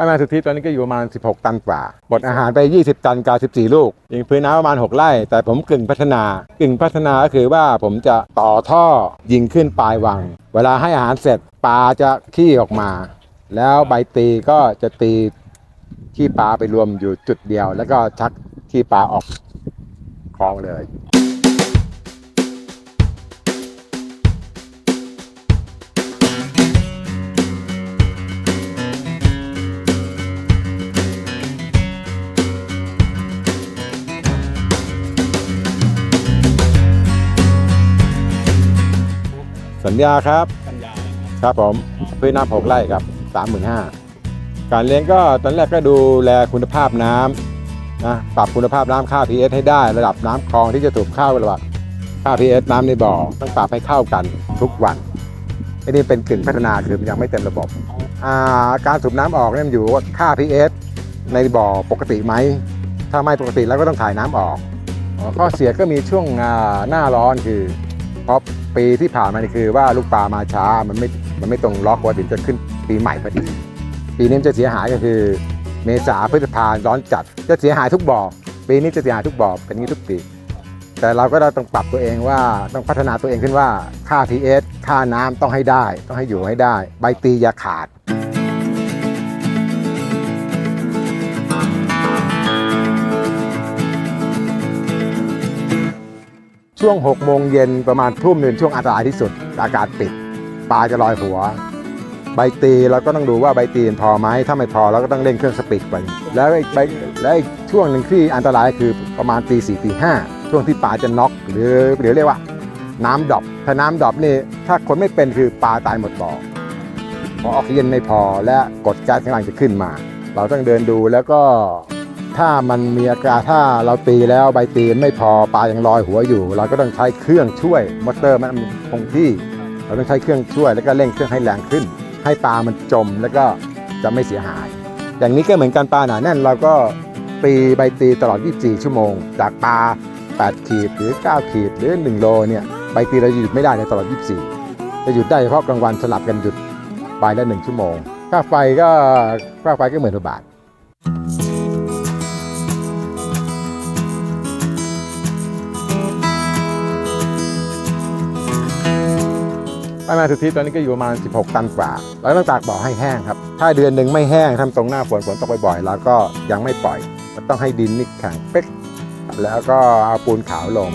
ประมาสุทธิตอนนี้ก็อยู่ประมาณ 16 ตันกว่า บดอาหารไป 20 ตันกา14 ลูกยิงพื้นน้ำประมาณ 6ไร่ แต่ผมกึ่งพัฒนากึ่งพัฒนาก็คือว่าผมจะต่อท่อยิงขึ้นปลายวัง เวลาให้อาหารเสร็จปลาจะขี้ออกมา แล้วใบตีก็จะตีขี้ปลาไปรวมอยู่จุดเดียว แล้วก็ชักขี้ปลาออกคลองเลย สัญญาครับสัญญาครับผมพื้นน้ำหกไร่ครับสามหมื่นห้าการเลี้ยงก็ตอนแรกก็ดูแลคุณภาพน้ำนะปรับคุณภาพน้ำค่า pH ให้ได้ระดับน้ำคลองที่จะถูกเข้าระดับค่า pH น้ำในบ่อต้องปรับให้เข้ากันทุกวันอันนี้เป็นกึ่งพัฒนาคือมันยังไม่เต็มระบบอ่าการสูบน้ำออกเนี่ยมันอยู่ว่าค่า pH ในบ่อปกติไหม ถ้าไม่ปกติแล้วก็ต้องถ่ายน้ำออกอ๋อข้อเสียก็มีช่วงอ่าหน้าร้อนคือเพราะ ปีที่ผ่านมานี่คือว่าลูกปลามาช้ามันไม่มันไม่ตรงล็อกว่าถึงจะขึ้นปีใหม่พอดีปีนี้จะเสียหายก็คือ เมษาพฤษภาร้อนจัด จะเสียหายทุกบ่อปีนี้จะเสียหายทุกบ่อเป็นงี้ทุกปีแต่เราก็ต้องปรับตัวเองว่าต้องพัฒนาตัวเองขึ้นว่าค่า pH ค่าน้ำต้องให้ได้ ต้องให้อยู่ให้ได้ ใบตีอย่าขาด ช่วง6โมงเย็นประมาณทุ่มหนึ่งช่วงอันตรายที่สุด อากาศปิดปลาจะลอยหัว ใบตีเราก็ต้องดูว่าใบตีนพอไหมถ้าไม่พอเราก็ต้องเร่งเครื่องสปีดไปแล้วอีกใบแล้วอีกช่วงหนึ่งที่อันตรายคือประมาณตีสี่ตีห้าช่วงที่ปลาจะน็อกหรือหรือเรียกว่า น้ำดรอปถ้าน้ำดรอปนี่ถ้าคนไม่เป็นคือปลาตายหมดบ่อเพราะออกซิเจนไม่พอและกดแก๊สข้างล่างจะขึ้นมา เราต้องเดินดูแล้วก็ ถ้ามันมีอาการถ้าเราตีแล้วใบตีไม่พอปลายังลอยหัวอยู่ เราก็ต้องใช้เครื่องช่วยมอเตอร์มันคงที่ เราต้องใช้เครื่องช่วยแล้วก็เร่งเครื่องให้แรงขึ้น ให้ปลามันจมแล้วก็จะไม่เสียหาย อย่างนี้ก็เหมือนกันปลาหนาแน่นเราก็ตีใบตีตลอด 24 ชั่วโมง จากปลา 8 ขีดหรือ 9 ขีดหรือ 1 โลเนี่ยใบตีเราหยุดไม่ได้ในตลอด 24 จะหยุดได้เฉพาะกลางวันสลับกันหยุดไปละ 1 ชั่วโมง ค่าไฟก็ค่าไฟก็หมื่นกว่าบาท ประมาณสุทธิตอนนี้ก็อยู่ประมาณ 16 ตันกว่าเราต้องตากบ่อให้แห้งครับ ถ้าเดือนหนึ่งไม่แห้งทำตรงหน้าฝนฝนตกบ่อยๆแล้วก็ยังไม่ปล่อยมันต้องให้ดินนี่แข็งเป๊กแล้วก็เอาปูนขาวลง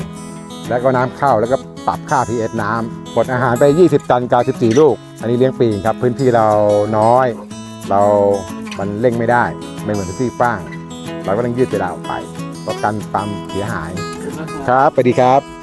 แล้วก็น้ำเข้าแล้วก็ปรับค่า pH น้ำบดอาหารไป 20 ตันกา14 ลูก อันนี้เลี้ยงปีงครับ พื้นที่เราน้อย เรา มันเร่งไม่ได้ ไม่เหมือนที่กว้าง เราก็ต้องยืดเวลาออกไปเพราะกันความเสียหาย ครับสวัสดีครับ